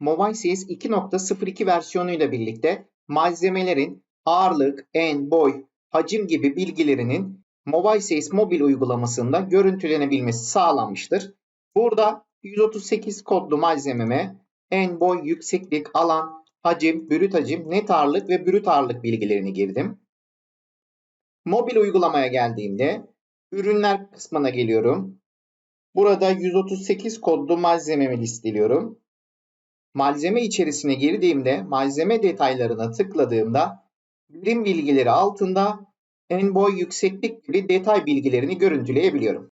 Mobile CS 2.02 versiyonuyla birlikte malzemelerin ağırlık, en, boy, hacim gibi bilgilerinin Mobile CS mobil uygulamasında görüntülenebilmesi sağlanmıştır. Burada 138 kodlu malzememe en, boy, yükseklik, alan, hacim, brüt hacim, net ağırlık ve brüt ağırlık bilgilerini girdim. Mobil uygulamaya geldiğimde ürünler kısmına geliyorum. Burada 138 kodlu malzememi listeliyorum. Malzeme içerisine girdiğimde malzeme detaylarına tıkladığımda birim bilgileri altında en boy yükseklik gibi detay bilgilerini görüntüleyebiliyorum.